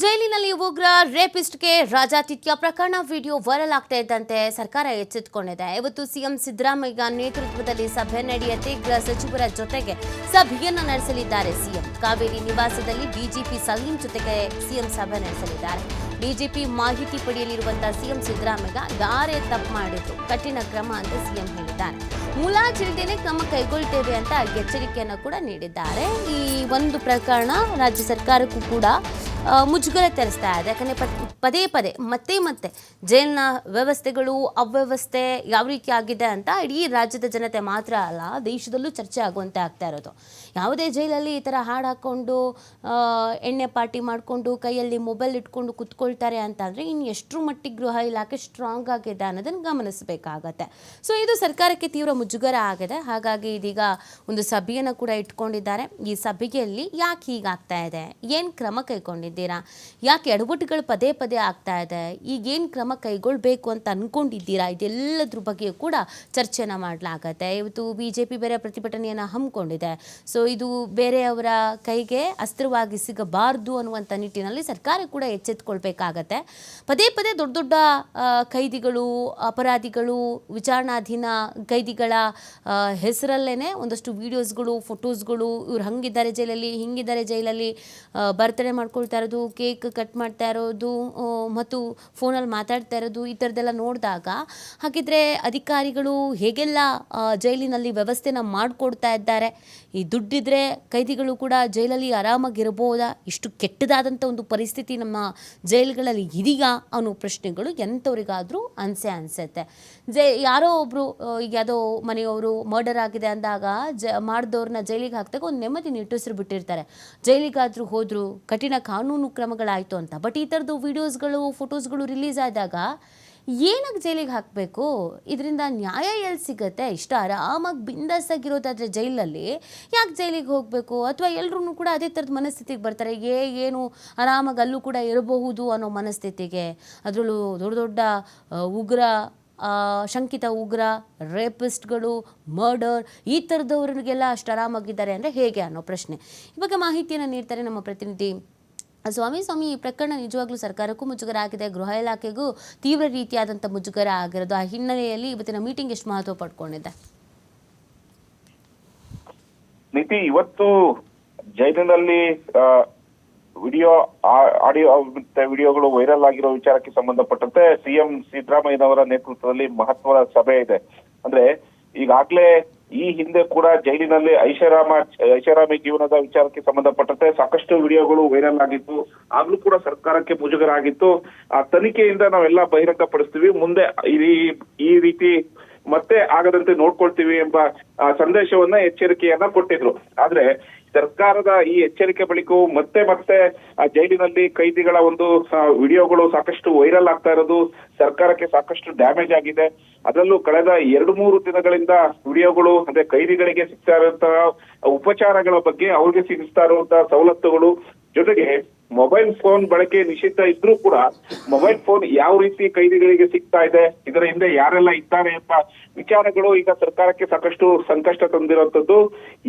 ಜೈಲಿನಲ್ಲಿ ಉಗ್ರ ರೇಪಿಸ್ಟ್ಗೆ ರಾಜಾತಿಥ್ಯ ಪ್ರಕರಣ ವಿಡಿಯೋ ವೈರಲ್ ಆಗ್ತಾ ಇದ್ದಂತೆ ಸರ್ಕಾರ ಎಚ್ಚೆತ್ತುಕೊಂಡಿದೆ. ಇವತ್ತು ಸಿಎಂ ಸಿದ್ದರಾಮಯ್ಯ ನೇತೃತ್ವದಲ್ಲಿ ಸಭೆ ನಡೆಯುತ್ತೆ ಗೃಹ ಸಚಿವರ ಜೊತೆಗೆ ಸಭೆಯನ್ನು ನಡೆಸಲಿದ್ದಾರೆ ಸಿಎಂ. ಕಾವೇರಿ ನಿವಾಸದಲ್ಲಿ ಬಿಜೆಪಿ ಸಲೀಂ ಜೊತೆಗೆ ಸಿಎಂ ಸಭೆ ನಡೆಸಲಿದ್ದಾರೆ. ಬಿಜೆಪಿ ಮಾಹಿತಿ ಪಡೆಯಲಿರುವಂತಹ ಸಿಎಂ ಸಿದ್ದರಾಮಯ್ಯ ಯಾರೇ ತಪ್ಪು ಮಾಡಿದ್ರು ಕಠಿಣ ಕ್ರಮ ಅಂತ ಸಿಎಂ ಹೇಳಿದ್ದಾರೆ. ಮುಲಾಜಿಲ್ದೇನೆ ಕ್ರಮ ಕೈಗೊಳ್ತೇವೆ ಅಂತ ಎಚ್ಚರಿಕೆಯನ್ನು ಕೂಡ ನೀಡಿದ್ದಾರೆ. ಈ ಒಂದು ಪ್ರಕರಣ ರಾಜ್ಯ ಸರ್ಕಾರಕ್ಕೂ ಕೂಡ ಮುಜುಗರ ತರಿಸ್ತಾ ಇದೆ. ಯಾಕಂದರೆ ಪದೇ ಪದೇ, ಮತ್ತೆ ಮತ್ತೆ ಜೈಲಿನ ವ್ಯವಸ್ಥೆಗಳು, ಅವ್ಯವಸ್ಥೆ ಯಾವ ರೀತಿ ಆಗಿದೆ ಅಂತ ಇಡೀ ರಾಜ್ಯದ ಜನತೆ ಮಾತ್ರ ಅಲ್ಲ, ದೇಶದಲ್ಲೂ ಚರ್ಚೆ ಆಗುವಂತೆ ಆಗ್ತಾ ಇರೋದು. ಯಾವುದೇ ಜೈಲಲ್ಲಿ ಈ ಥರ ಹಾಡು ಹಾಕ್ಕೊಂಡು ಎಣ್ಣೆ ಪಾರ್ಟಿ ಮಾಡಿಕೊಂಡು, ಕೈಯಲ್ಲಿ ಮೊಬೈಲ್ ಇಟ್ಕೊಂಡು ಕುತ್ಕೊಳ್ತಾರೆ ಅಂತಂದರೆ ಇನ್ನು ಎಷ್ಟರ ಮಟ್ಟಿಗೆ ಗೃಹ ಇಲಾಖೆ ಸ್ಟ್ರಾಂಗ್ ಆಗಿದೆ ಅನ್ನೋದನ್ನು ಗಮನಿಸಬೇಕಾಗತ್ತೆ. ಸೊ ಇದು ಸರ್ಕಾರಕ್ಕೆ ತೀವ್ರ ಮುಜುಗರ ಆಗಿದೆ. ಹಾಗಾಗಿ ಇದೀಗ ಒಂದು ಸಭೆಯನ್ನು ಕೂಡ ಇಟ್ಕೊಂಡಿದ್ದಾರೆ. ಈ ಸಭೆಯಲ್ಲಿ ಯಾಕೆ ಹೀಗಾಗ್ತಾ ಇದೆ? ಏನು ಕ್ರಮ ಕೈಗೊಂಡಿದ್ದೀರಾ? ಯಾಕೆ ಎಡವಟ್ಟುಗಳು ಪದೇ ಪದೇ ಆಗ್ತಾ ಇದೆ? ಈಗೇನು ಕ್ರಮ ಕೈಗೊಳ್ಬೇಕು ಅಂತ ಅಂದ್ಕೊಂಡಿದ್ದೀರಾ ಇದೆಲ್ಲದ್ರ ಬಗ್ಗೆಯೂ ಕೂಡ ಚರ್ಚೆನ ಮಾಡಲಾಗತ್ತೆ. ಇವತ್ತು ಬಿ ಜೆ ಪಿ ಬೇರೆ ಪ್ರತಿಭಟನೆಯನ್ನು ಹಮ್ಮಿಕೊಂಡಿದೆ. ಸೊ ಇದು ಬೇರೆಯವರ ಕೈಗೆ ಅಸ್ತ್ರವಾಗಿ ಸಿಗಬಾರ್ದು ಅನ್ನುವಂಥ ನಿಟ್ಟಿನಲ್ಲಿ ಸರ್ಕಾರ ಕೂಡ ಎಚ್ಚೆತ್ಕೊಳ್ಬೇಕಾಗತ್ತೆ. ಪದೇ ಪದೇ ದೊಡ್ಡ ದೊಡ್ಡ ಕೈದಿಗಳು, ಅಪರಾಧಿಗಳು, ವಿಚಾರಣಾಧೀನ ಕೈದಿಗಳ ಹೆಸರಲ್ಲೇ ಒಂದಷ್ಟು ವಿಡಿಯೋಸ್ಗಳು ಫೋಟೋಸ್ಗಳು ಇವ್ರು ಹಂಗಿದ್ದಾರೆ ಜೈಲಲ್ಲಿ, ಹಿಂಗಿದ್ದಾರೆ ಜೈಲಲ್ಲಿ ಬರ್ತಡೆ ಮಾಡ್ಕೊಳ್ತಾ ಇರೋದು ಕೇಕ್ ಕಟ್ ಮಾಡ್ತಾ ಇರೋದು ಮತ್ತು ಫೋನಲ್ಲಿ ಮಾತಾಡ್ತಾ ಇರೋದು ಈ ಥರದ್ದೆಲ್ಲ ನೋಡಿದಾಗ ಹಾಗಿದ್ರೆ ಅಧಿಕಾರಿಗಳು ಹೇಗೆಲ್ಲ ಜೈಲಿನಲ್ಲಿ ವ್ಯವಸ್ಥೆನ ಮಾಡಿಕೊಡ್ತಾ ಇದ್ದಾರೆ? ಈ ದುಡ್ಡಿದ್ರೆ ಕೈದಿಗಳು ಕೂಡ ಜೈಲಲ್ಲಿ ಆರಾಮಾಗಿರ್ಬೋದಾ? ಇಷ್ಟು ಕೆಟ್ಟದಾದಂಥ ಒಂದು ಪರಿಸ್ಥಿತಿ ನಮ್ಮ ಜೈಲುಗಳಲ್ಲಿ ಇದೀಗ ಅನ್ನೋ ಪ್ರಶ್ನೆಗಳು ಎಂಥವ್ರಿಗಾದರೂ ಅನಿಸೆ ಅನ್ಸುತ್ತೆ. ಜೈ, ಯಾರೋ ಒಬ್ಬರು ಈಗ ಯಾವುದೋ ಮನೆಯವರು ಮರ್ಡರ್ ಆಗಿದೆ ಅಂದಾಗ ಜ, ಮಾಡಿದವ್ರನ್ನ ಜೈಲಿಗೆ ಹಾಕಿದಾಗ ಒಂದು ನೆಮ್ಮದಿ ನಿಟ್ಟುಸಿರು ಬಿಟ್ಟಿರ್ತಾರೆ. ಜೈಲಿಗಾದರೂ ಹೋದರೂ ಕಠಿಣ ಕಾನೂನು ಕ್ರಮಗಳಾಯಿತು ಅಂತ. ಬಟ್ ಈ ಥರದ್ದು ವೀಡಿಯೋಸ್ಗಳು ಫೋಟೋಸ್ಗಳು ರಿಲೀಸ್ ಆದಾಗ ಏನಕ್ಕೆ ಜೈಲಿಗೆ ಹಾಕಬೇಕು? ಇದರಿಂದ ನ್ಯಾಯ ಎಲ್ಲಿ ಸಿಗುತ್ತೆ? ಇಷ್ಟ ಆರಾಮಾಗಿ ಬಿಂದಾಸಾಗಿರೋದಾದರೆ ಜೈಲಲ್ಲಿ ಯಾಕೆ ಜೈಲಿಗೆ ಹೋಗಬೇಕು? ಅಥವಾ ಎಲ್ಲರೂ ಕೂಡ ಅದೇ ಥರದ ಮನಸ್ಥಿತಿಗೆ ಬರ್ತಾರೆ. ಏ, ಏನು ಆರಾಮಾಗಿ ಅಲ್ಲೂ ಕೂಡ ಇರಬಹುದು ಅನ್ನೋ ಮನಸ್ಥಿತಿಗೆ. ಅದರಲ್ಲೂ ದೊಡ್ಡ ದೊಡ್ಡ ಉಗ್ರ ಶಂಕಿತ ಉಗ್ರ ರೇಪಿಸ್ಟ್ಗಳು ಮರ್ಡರ್ ಈ ಥರದವ್ರಿಗೆಲ್ಲ ಅಷ್ಟು ಆರಾಮಾಗಿದ್ದಾರೆ ಅಂದರೆ ಹೇಗೆ ಅನ್ನೋ ಪ್ರಶ್ನೆ. ಈ ಬಗ್ಗೆ ಮಾಹಿತಿಯನ್ನು ನೀಡ್ತಾರೆ ನಮ್ಮ ಪ್ರತಿನಿಧಿ ಸ್ವಾಮಿ ಸ್ವಾಮಿ ಈ ಪ್ರಕರಣ ನಿಜವಾಗ್ಲೂ ಸರ್ಕಾರಕ್ಕೂ ಮುಜುಗರ ಆಗಿದೆ ಗೃಹ ಇಲಾಖೆಗೂ ತೀವ್ರ ರೀತಿಯಾದಂಥ ಮುಜುಗರ ಆಗಿರೋದು. ಆ ಹಿನ್ನೆಲೆಯಲ್ಲಿ ಇವತ್ತಿನ ಮೀಟಿಂಗ್ ಎಷ್ಟು ಮಹತ್ವ ಪಡ್ಕೊಂಡಿದೆ? ನಿತಿ ಇವತ್ತು ಜೈಲಿನಲ್ಲಿ ವಿಡಿಯೋ ಆಡಿಯೋ, ಮತ್ತೆ ವಿಡಿಯೋಗಳು ವೈರಲ್ ಆಗಿರೋ ವಿಚಾರಕ್ಕೆ ಸಂಬಂಧಪಟ್ಟಂತೆ ಸಿಎಂ ಸಿದ್ದರಾಮಯ್ಯನವರ ನೇತೃತ್ವದಲ್ಲಿ ಮಹತ್ವದ ಸಭೆ ಇದೆ. ಅಂದ್ರೆ ಈಗಾಗ್ಲೇ ಈ ಹಿಂದೆ ಕೂಡ ಜೈಲಿನಲ್ಲಿ ಐಷಾರಾಮ, ಐಷಾರಾಮಿ ಜೀವನದ ವಿಚಾರಕ್ಕೆ ಸಂಬಂಧಪಟ್ಟಂತೆ ಸಾಕಷ್ಟು ವಿಡಿಯೋಗಳು ವೈರಲ್ ಆಗಿತ್ತು. ಆಗ್ಲೂ ಕೂಡ ಸರ್ಕಾರಕ್ಕೆ ಮುಜುಗರಾಗಿತ್ತು. ಆ ತನಿಖೆಯಿಂದ ನಾವೆಲ್ಲ ಬಹಿರಂಗಪಡಿಸ್ತೀವಿ. ಮುಂದೆ ಈ ರೀತಿ ಮತ್ತೆ ಆಗದಂತೆ ನೋಡ್ಕೊಳ್ತೀವಿ ಎಂಬ ಸಂದೇಶವನ್ನ ಎಚ್ಚರಿಕೆಯನ್ನ ಕೊಟ್ಟಿದ್ರು. ಆದ್ರೆ ಸರ್ಕಾರದ ಈ ಎಚ್ಚರಿಕೆ ಬಳಿಕವೂ ಮತ್ತೆ ಮತ್ತೆ ಜೈಲಿನಲ್ಲಿ ಕೈದಿಗಳ ಒಂದು ವಿಡಿಯೋಗಳು ಸಾಕಷ್ಟು ವೈರಲ್ ಆಗ್ತಾ ಇರೋದು ಸರ್ಕಾರಕ್ಕೆ ಸಾಕಷ್ಟು ಡ್ಯಾಮೇಜ್ ಆಗಿದೆ. ಅದರಲ್ಲೂ ಕಳೆದ ಎರಡು ಮೂರು ದಿನಗಳಿಂದ ವಿಡಿಯೋಗಳು, ಅಂದ್ರೆ ಕೈದಿಗಳಿಗೆ ಸಿಗ್ತಾ ಇರುವಂತಹ ಉಪಚಾರಗಳ ಬಗ್ಗೆ ಅವ್ರಿಗೆ ಸಿಗಿಸ್ತಾ ಇರುವಂತಹ ಸವಲತ್ತುಗಳು ಜೊತೆಗೆ ಮೊಬೈಲ್ ಫೋನ್ ಬಳಕೆ ನಿಷಿದ್ಧ ಇದ್ರೂ ಕೂಡ ಮೊಬೈಲ್ ಫೋನ್ ಯಾವ ರೀತಿ ಕೈದಿಗಳಿಗೆ ಸಿಗ್ತಾ ಇದೆ, ಇದರ ಹಿಂದೆ ಯಾರೆಲ್ಲ ಇದ್ದಾರೆ ಎಂಬ ವಿಚಾರಗಳು ಈಗ ಸರ್ಕಾರಕ್ಕೆ ಸಾಕಷ್ಟು ಸಂಕಷ್ಟ ತಂದಿರುವಂತದ್ದು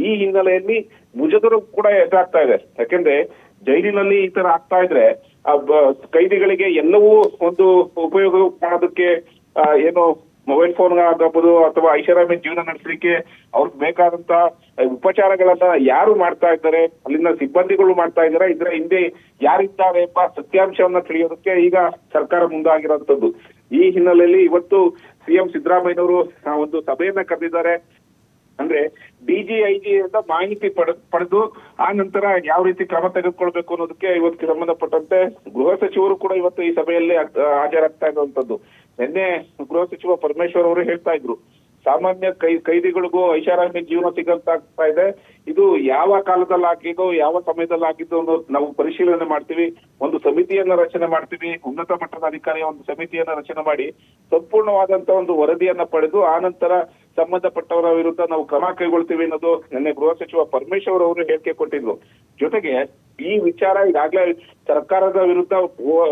ಈ ಹಿನ್ನೆಲೆಯಲ್ಲಿ ಮುಜುಗರು ಕೂಡ ಎದುರಾಗ್ತಾ ಇದೆ. ಯಾಕೆಂದ್ರೆ ಜೈಲಿನಲ್ಲಿ ಈ ತರ ಆಗ್ತಾ ಇದ್ರೆ ಕೈದಿಗಳಿಗೆ ಎಲ್ಲವೂ ಒಂದು ಉಪಯೋಗ ಮಾಡೋದಕ್ಕೆ ಏನು ಮೊಬೈಲ್ ಫೋನ್ ಆಗಬಹುದು ಅಥವಾ ಐಷಾರಾಮಿ ಜೀವನ ನಡೆಸಲಿಕ್ಕೆ ಅವ್ರಿಗೆ ಬೇಕಾದಂತ ಉಪಚಾರಗಳನ್ನ ಯಾರು ಮಾಡ್ತಾ ಇದ್ದಾರೆ ಅಲ್ಲಿನ ಸಿಬ್ಬಂದಿಗಳು ಮಾಡ್ತಾ ಇದ್ದಾರೆ, ಇದರ ಹಿಂದೆ ಯಾರಿದ್ದಾರೆ ಎಂಬ ಸತ್ಯಾಂಶವನ್ನ ತಿಳಿಯೋದಕ್ಕೆ ಈಗ ಸರ್ಕಾರ ಮುಂದಾಗಿರುವಂತದ್ದು ಈ ಹಿನ್ನೆಲೆಯಲ್ಲಿ ಇವತ್ತು ಸಿಎಂ ಸಿದ್ದರಾಮಯ್ಯನವರು ಒಂದು ಸಭೆಯನ್ನ ಕರೆದಿದ್ದಾರೆ. ಅಂದ್ರೆ ಡಿಜಿಐಜಿ ಅಂತ ಮಾಹಿತಿ ಪಡೆ, ಪಡೆದು ಆ ನಂತರ ಯಾವ ರೀತಿ ಕ್ರಮ ತೆಗೆದುಕೊಳ್ಬೇಕು ಅನ್ನೋದಕ್ಕೆ ಇವತ್ತಿಗೆ ಸಂಬಂಧಪಟ್ಟಂತೆ ಗೃಹ ಸಚಿವರು ಕೂಡ ಇವತ್ತು ಈ ಸಭೆಯಲ್ಲಿ ಹಾಜರಾಗ್ತಾ ಇರುವಂತದ್ದು ನಿನ್ನೆ ಗೃಹ ಸಚಿವ ಪರಮೇಶ್ವರ್ ಅವರು ಹೇಳ್ತಾ ಇದ್ರು ಸಾಮಾನ್ಯ ಕೈ, ಕೈದಿಗಳಿಗೂ ಐಷಾರಾಮಿ ಜೀವನ ಸಿಗಂತಾಗ್ತಾ ಇದೆ. ಇದು ಯಾವ ಕಾಲದಲ್ಲಿ ಆಗಿದ್ದು ಯಾವ ಸಮಯದಲ್ಲಿ ಆಗಿದ್ದು ನಾವು ಪರಿಶೀಲನೆ ಮಾಡ್ತೀವಿ. ಒಂದು ಸಮಿತಿಯನ್ನ ರಚನೆ ಮಾಡ್ತೀವಿ. ಉನ್ನತ ಮಟ್ಟದ ಅಧಿಕಾರಿಯ ಒಂದು ಸಮಿತಿಯನ್ನ ರಚನೆ ಮಾಡಿ ಸಂಪೂರ್ಣವಾದಂತ ಒಂದು ವರದಿಯನ್ನ ಪಡೆದು, ಆ ನಂತರ ಸಂಬಂಧಪಟ್ಟವರ ವಿರುದ್ಧ ನಾವು ಕ್ರಮ ಕೈಗೊಳ್ತೀವಿ ಅನ್ನೋದು ನಿನ್ನೆ ಗೃಹ ಸಚಿವ ಪರಮೇಶ್ವರ್ ಅವರು ಹೇಳಿಕೆ ಕೊಟ್ಟಿದ್ರು. ಜೊತೆಗೆ ಈ ವಿಚಾರ ಈಗಾಗಲೇ ಸರ್ಕಾರದ ವಿರುದ್ಧ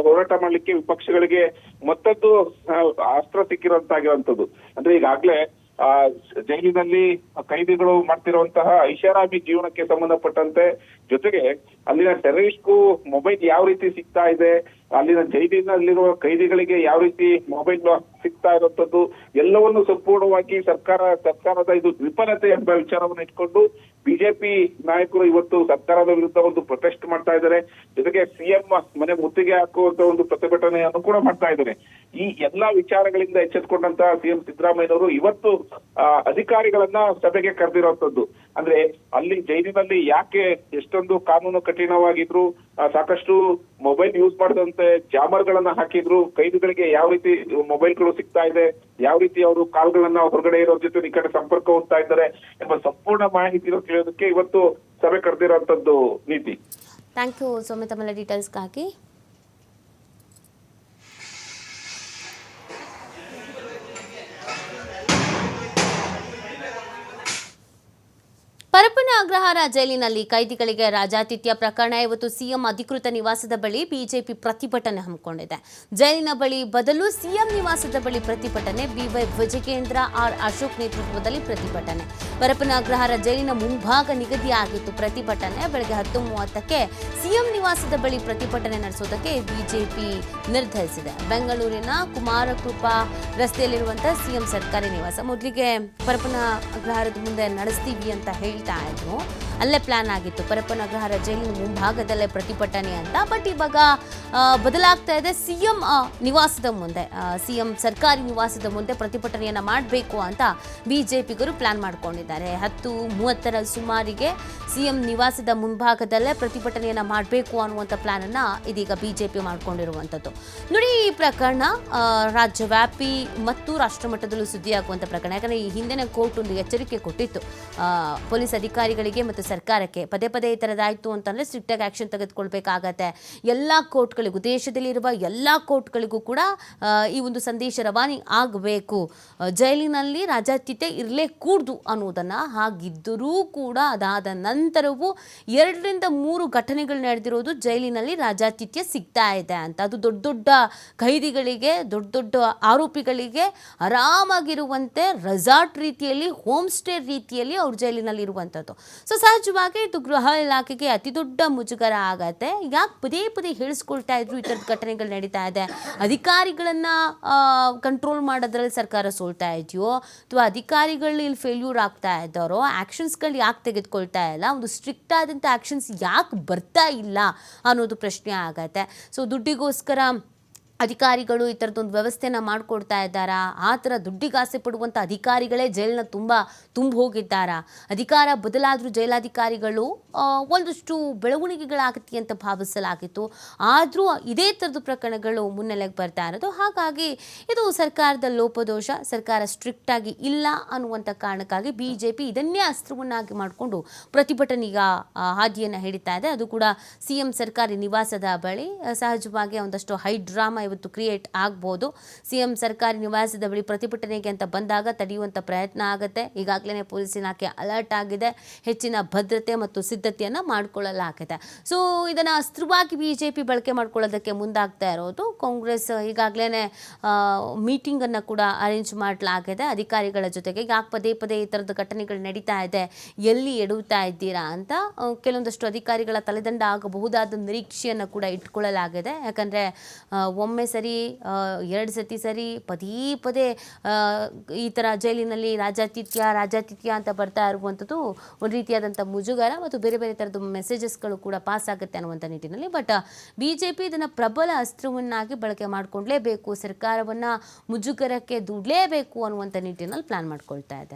ಹೋರಾಟ ಮಾಡ್ಲಿಕ್ಕೆ ವಿಪಕ್ಷಗಳಿಗೆ ಮತ್ತದ್ದು ಅಸ್ತ್ರ ಸಿಕ್ಕಿರುವಂತಾಗಿರುವಂತದ್ದು ಅಂದ್ರೆ ಈಗಾಗಲೇ ಆ ಜೈಲಿನಲ್ಲಿ ಕೈದಿಗಳು ಮಾಡ್ತಿರುವಂತಹ ಐಷಾರಾಮಿ ಜೀವನಕ್ಕೆ ಸಂಬಂಧಪಟ್ಟಂತೆ ಜೊತೆಗೆ ಅಲ್ಲಿನ ಟೆರರಿಸ್ಟ್ಗೂ ಮೊಬೈಲ್ ಯಾವ ರೀತಿ ಸಿಗ್ತಾ ಇದೆ ಅಲ್ಲಿನ ಜೈಲಿನಲ್ಲಿರುವ ಕೈದಿಗಳಿಗೆ ಯಾವ ರೀತಿ ಮೊಬೈಲ್ ಸಿಗ್ತಾ ಇರುವಂತದ್ದು ಎಲ್ಲವನ್ನು ಸಂಪೂರ್ಣವಾಗಿ ಸರ್ಕಾರ, ಸರ್ಕಾರದ ಇದು ವಿಫಲತೆ ಎಂಬ ವಿಚಾರವನ್ನು ಇಟ್ಕೊಂಡು ಬಿಜೆಪಿ ನಾಯಕರು ಇವತ್ತು ಸರ್ಕಾರದ ವಿರುದ್ಧ ಒಂದು ಪ್ರೊಟೆಸ್ಟ್ ಮಾಡ್ತಾ ಇದ್ದಾರೆ. ಜೊತೆಗೆ ಸಿಎಂ ಮನೆ ಮುತ್ತಿಗೆ ಹಾಕುವಂತ ಒಂದು ಪ್ರತಿಭಟನೆಯನ್ನು ಕೂಡ ಮಾಡ್ತಾ ಇದ್ದಾರೆ. ಈ ಎಲ್ಲಾ ವಿಚಾರಗಳಿಂದ ಎಚ್ಚೆತ್ಕೊಂಡಂತ ಸಿಎಂ ಸಿದ್ದರಾಮಯ್ಯನವರು ಇವತ್ತು ಅಧಿಕಾರಿಗಳನ್ನ ಸಭೆಗೆ ಕರೆದಿರುವಂತದ್ದು. ಅಂದ್ರೆ ಅಲ್ಲಿ ಜೈಲಿನಲ್ಲಿ ಯಾಕೆ ಎಷ್ಟೊಂದು ಕಾನೂನು ಕಠಿಣವಾಗಿದ್ರು ಸಾಕಷ್ಟು ಮೊಬೈಲ್ ಯೂಸ್ ಮಾಡದಂತೆ ಜಾಮರ್ ಗಳನ್ನ ಹಾಕಿದ್ರು, ಕೈದಿಗಳಿಗೆ ಯಾವ ರೀತಿ ಮೊಬೈಲ್ಗಳು ಸಿಗ್ತಾ ಇದೆ, ಯಾವ ರೀತಿ ಅವರು ಕಾಲ್ಗಳನ್ನ ಹೊರಗಡೆ ಇರೋ ಜೊತೆ ನಿಕಟ ಸಂಪರ್ಕ ಹೋಗ್ತಾ ಇದ್ದಾರೆ ಎಂಬ ಸಂಪೂರ್ಣ ಮಾಹಿತಿ ತಿಳಿಯೋದಕ್ಕೆ ಇವತ್ತು ಸಭೆ ಕರೆದಿರುವಂತದ್ದು ನೀತಿ. ಥ್ಯಾಂಕ್ ಯು ಸೌಮ್ಯ ತಮ್ಮ ಡೀಟೇಲ್ಸ್ಗಾಗಿ ಪರಪ್ಪನ ಅಗ್ರಹಾರ ಜೈಲಿನಲ್ಲಿ ಕೈದಿಗಳಿಗೆ ರಾಜಾತಿಥ್ಯ ಪ್ರಕರಣ ಇವತ್ತು ಸಿಎಂ ಅಧಿಕೃತ ನಿವಾಸದ ಬಳಿ ಬಿಜೆಪಿ ಪ್ರತಿಭಟನೆ ಹಮ್ಮಿಕೊಂಡಿದೆ. ಜೈಲಿನ ಬಳಿ ಬದಲು ಸಿಎಂ ನಿವಾಸದ ಬಳಿ ಪ್ರತಿಭಟನೆ ಬಿವೈ ವಿಜಯಕೇಂದ್ರ ಆರ್ ಅಶೋಕ್ ನೇತೃತ್ವದಲ್ಲಿ ಪ್ರತಿಭಟನೆ. ಪರಪ್ಪನ ಅಗ್ರಹಾರ ಜೈಲಿನ ಮುಂಭಾಗ ನಿಗದಿಯಾಗಿತ್ತು ಪ್ರತಿಭಟನೆ. ಬೆಳಗ್ಗೆ ಹತ್ತು ಮೂವತ್ತಕ್ಕೆ ಸಿಎಂ ನಿವಾಸದ ಬಳಿ ಪ್ರತಿಭಟನೆ ನಡೆಸೋದಕ್ಕೆ ಬಿಜೆಪಿ ನಿರ್ಧರಿಸಿದೆ. ಬೆಂಗಳೂರಿನ ಕುಮಾರಕೃಪಾ ರಸ್ತೆಯಲ್ಲಿರುವಂತಹ ಸಿಎಂ ಸರ್ಕಾರಿ ನಿವಾಸ. ಮೊದಲಿಗೆ ಪರಪನ ಅಗ್ರಹಾರದ ಮುಂದೆ ನಡೆಸ್ತೀವಿ ಅಂತ ಹೇಳ್ತಾ ಇದ್ರು ಅಲ್ಲೇ ಪ್ಲಾನ್ ಆಗಿತ್ತು. ಪರಪ್ಪನ ಅಗ್ರಹಾರ ಜೈಲಿನ ಮುಂಭಾಗದಲ್ಲೇ ಪ್ರತಿಭಟನೆ ಅಂತ. ಬಟ್ ಇವಾಗ ಬದಲಾಗ್ತಾ ಇದೆ. ಸಿಎಂ ನಿವಾಸದ ಮುಂದೆ ಸಿಎಂ ಸರ್ಕಾರಿ ನಿವಾಸದ ಮುಂದೆ ಪ್ರತಿಭಟನೆಯನ್ನ ಮಾಡಬೇಕು ಅಂತ ಬಿಜೆಪಿಗರು ಪ್ಲಾನ್ ಮಾಡ್ಕೊಂಡಿದ್ದಾರೆ. ಹತ್ತು ಮೂವತ್ತರ ಸುಮಾರಿಗೆ ಸಿಎಂ ನಿವಾಸದ ಮುಂಭಾಗದಲ್ಲೇ ಪ್ರತಿಭಟನೆಯನ್ನ ಮಾಡಬೇಕು ಅನ್ನುವಂಥ ಪ್ಲಾನ್ ಅನ್ನ ಇದೀಗ ಬಿಜೆಪಿ ಮಾಡ್ಕೊಂಡಿರುವಂಥದ್ದು ನೋಡಿ, ಈ ಪ್ರಕರಣ ರಾಜ್ಯವ್ಯಾಪಿ ಮತ್ತು ರಾಷ್ಟ್ರಮಟ್ಟದಲ್ಲೂ ಸುದ್ದಿಯಾಗುವಂಥ ಪ್ರಕರಣ. ಯಾಕಂದರೆ ಈ ಹಿಂದಿನ ಕೋರ್ಟ್ ಒಂದು ಎಚ್ಚರಿಕೆ ಕೊಟ್ಟಿತ್ತು. ಪೊಲೀಸ್ ಅಧಿಕಾರಿಗಳಿಗೆ ಮತ್ತು ಸರ್ಕಾರಕ್ಕೆ ಪದೇ ಪದೇ ಈ ಥರದಾಯಿತು ಅಂತಂದರೆ ಸ್ಟ್ರಿಕ್ಟಾಗಿ ಆ್ಯಕ್ಷನ್ ತೆಗೆದುಕೊಳ್ಬೇಕಾಗತ್ತೆ. ಎಲ್ಲ ಕೋರ್ಟ್ಗಳಿಗೂ, ದೇಶದಲ್ಲಿರುವ ಎಲ್ಲ ಕೋರ್ಟ್ಗಳಿಗೂ ಕೂಡ ಈ ಒಂದು ಸಂದೇಶ ರವಾನೆ ಆಗಬೇಕು. ಜೈಲಿನಲ್ಲಿ ರಾಜಾತಿಥ್ಯ ಇರಲೇ ಕೂಡ್ದು ಅನ್ನೋದನ್ನು ಹಾಗಿದ್ದರೂ ಕೂಡ ಅದಾದ ನಂತರವೂ ಎರಡರಿಂದ ಮೂರು ಘಟನೆಗಳು ನಡೆದಿರೋದು ಜೈಲಿನಲ್ಲಿ ರಾಜಾತಿಥ್ಯ ಸಿಗ್ತಾ ಇದೆ ಅಂತ. ಅದು ದೊಡ್ಡ ದೊಡ್ಡ ಖೈದಿಗಳಿಗೆ ದೊಡ್ಡ ದೊಡ್ಡ ಆರೋಪಿಗಳಿಗೆ ಆರಾಮಾಗಿರುವಂತೆ ರೆಸಾರ್ಟ್ ರೀತಿಯಲ್ಲಿ, ಹೋಮ್ ಸ್ಟೇ ರೀತಿಯಲ್ಲಿ ಅವ್ರ ಜೈಲಿನಲ್ಲಿ ಇರುವಂಥದ್ದು ಸೊ ಸಹಜವಾಗಿ ಇದು ಗೃಹ ಇಲಾಖೆಗೆ ಅತಿದೊಡ್ಡ ಮುಜುಗರ ಆಗತ್ತೆ. ಯಾಕೆ ಪದೇ ಪದೇ ಹೇಳಿಸ್ಕೊಳ್ತಾ ಇದ್ರು ಈ ಥರದ ಘಟನೆಗಳು ನಡೀತಾ ಇದೆ. ಅಧಿಕಾರಿಗಳನ್ನ ಕಂಟ್ರೋಲ್ ಮಾಡೋದ್ರಲ್ಲಿ ಸರ್ಕಾರ ಸೋಲ್ತಾ ಇದೆಯೋ? ಅಥವಾ ಅಧಿಕಾರಿಗಳು ಇಲ್ಲಿ ಫೇಲ್ಯೂರ್ ಆಗ್ತಾ ಇದ್ದಾರೋ? ಆ್ಯಕ್ಷನ್ಸ್ಗಳು ಯಾಕೆ ತೆಗೆದುಕೊಳ್ತಾ ಇಲ್ಲ? ಒಂದು ಸ್ಟ್ರಿಕ್ಟ್ ಆದಂಥ ಆ್ಯಕ್ಷನ್ಸ್ ಯಾಕೆ ಬರ್ತಾ ಇಲ್ಲ ಅನ್ನೋದು ಪ್ರಶ್ನೆ ಆಗತ್ತೆ. ಸೊ ದುಡ್ಡಿಗೋಸ್ಕರ ಅಧಿಕಾರಿಗಳು ಈ ಥರದ್ದೊಂದು ವ್ಯವಸ್ಥೆನ ಮಾಡಿಕೊಡ್ತಾ ಇದ್ದಾರಾ? ಆ ಥರ ದುಡ್ಡಿಗಾಸೆ ಪಡುವಂಥ ಅಧಿಕಾರಿಗಳೇ ಜೈಲನ್ನ ತುಂಬ ತುಂಬ ಹೋಗಿದ್ದಾರಾ? ಅಧಿಕಾರ ಬದಲಾದರೂ ಜೈಲಾಧಿಕಾರಿಗಳು ಒಂದಷ್ಟು ಬೆಳವಣಿಗೆಗಳಾಗತ್ತೆ ಅಂತ ಭಾವಿಸಲಾಗಿತ್ತು. ಆದರೂ ಇದೇ ಥರದ ಪ್ರಕರಣಗಳು ಮುನ್ನೆಲೆಗೆ ಬರ್ತಾ ಇರೋದು. ಹಾಗಾಗಿ ಇದು ಸರ್ಕಾರದ ಲೋಪದೋಷ, ಸರ್ಕಾರ ಸ್ಟ್ರಿಕ್ಟ್ ಆಗಿ ಇಲ್ಲ ಅನ್ನುವಂಥ ಕಾರಣಕ್ಕಾಗಿ ಬಿ ಜೆ ಪಿ ಇದನ್ನೇ ಅಸ್ತ್ರವನ್ನಾಗಿ ಮಾಡಿಕೊಂಡು ಪ್ರತಿಭಟನೆಗ ಹಾದಿಯನ್ನು ಹಿಡಿತಾ ಇದೆ. ಅದು ಕೂಡ ಸಿ ಎಂ ಸರ್ಕಾರಿ ನಿವಾಸದ ಬಳಿ. ಸಹಜವಾಗಿ ಒಂದಷ್ಟು ಹೈ ಡ್ರಾಮಾ ಇವತ್ತು ಕ್ರಿಯೇಟ್ ಆಗ್ಬೋದು. ಸಿ ಎಂ ಸರ್ಕಾರಿ ನಿವಾಸದ ಬಳಿ ಪ್ರತಿಭಟನೆಗೆ ಅಂತ ಬಂದಾಗ ತಡೆಯುವಂಥ ಪ್ರಯತ್ನ ಆಗುತ್ತೆ. ಈಗಾಗಲೇ ಪೊಲೀಸ್ ಇಲಾಖೆ ಅಲರ್ಟ್ ಆಗಿದೆ. ಹೆಚ್ಚಿನ ಭದ್ರತೆ ಮತ್ತು ಸಿದ್ಧತೆಯನ್ನು ಮಾಡಿಕೊಳ್ಳಲಾಗಿದೆ ಸೊ ಇದನ್ನು ಅಸ್ತ್ರವಾಗಿ ಬಿ ಜೆ ಪಿ ಬಳಕೆ ಮಾಡ್ಕೊಳ್ಳೋದಕ್ಕೆ ಮುಂದಾಗ್ತಾ ಇರೋದು. ಕಾಂಗ್ರೆಸ್ ಈಗಾಗಲೇ ಮೀಟಿಂಗನ್ನು ಕೂಡ ಅರೇಂಜ್ ಮಾಡಲಾಗಿದೆ. ಅಧಿಕಾರಿಗಳ ಜೊತೆಗೆ ಯಾಕೆ ಪದೇ ಪದೇ ಈ ಥರದ ಘಟನೆಗಳು ನಡೀತಾ ಇದೆ. ಎಲ್ಲಿ ಎಡುತ್ತಾ ಇದ್ದೀರಾ ಅಂತ ಕೆಲವೊಂದಷ್ಟು ಅಧಿಕಾರಿಗಳ ತಲೆದಂಡ ಆಗಬಹುದಾದ ನಿರೀಕ್ಷೆಯನ್ನು ಕೂಡ ಇಟ್ಕೊಳ್ಳಲಾಗಿದೆ. ಯಾಕಂದರೆ ಒಮ್ಮೆ ಸರಿ ಎರಡು ಸತಿ ಸರಿ, ಪದೇ ಪದೇ ಈ ಥರ ಜೈಲಿನಲ್ಲಿ ರಾಜಾತಿಥ್ಯ ರಾಜಾತಿಥ್ಯ ಅಂತ ಬರ್ತಾ ಇರುವಂಥದ್ದು ಒಂದು ರೀತಿಯಾದಂಥ ಮುಜುಗರ ಮತ್ತು ಬೇರೆ ಬೇರೆ ಥರದ ಮೆಸೇಜಸ್ಗಳು ಕೂಡ ಪಾಸ್ ಆಗುತ್ತೆ ಅನ್ನುವಂಥ ನಿಟ್ಟಿನಲ್ಲಿ. ಬಟ್ ಬಿ ಜೆ ಪಿ ಇದನ್ನು ಪ್ರಬಲ ಅಸ್ತ್ರವನ್ನಾಗಿ ಬಳಕೆ ಮಾಡಿಕೊಂಡ್ಲೇಬೇಕು, ಸರ್ಕಾರವನ್ನು ಮುಜುಗರಕ್ಕೆ ದುಡಲೇಬೇಕು ಅನ್ನುವಂಥ ನಿಟ್ಟಿನಲ್ಲಿ ಪ್ಲ್ಯಾನ್ ಮಾಡ್ಕೊಳ್ತಾ ಇದೆ.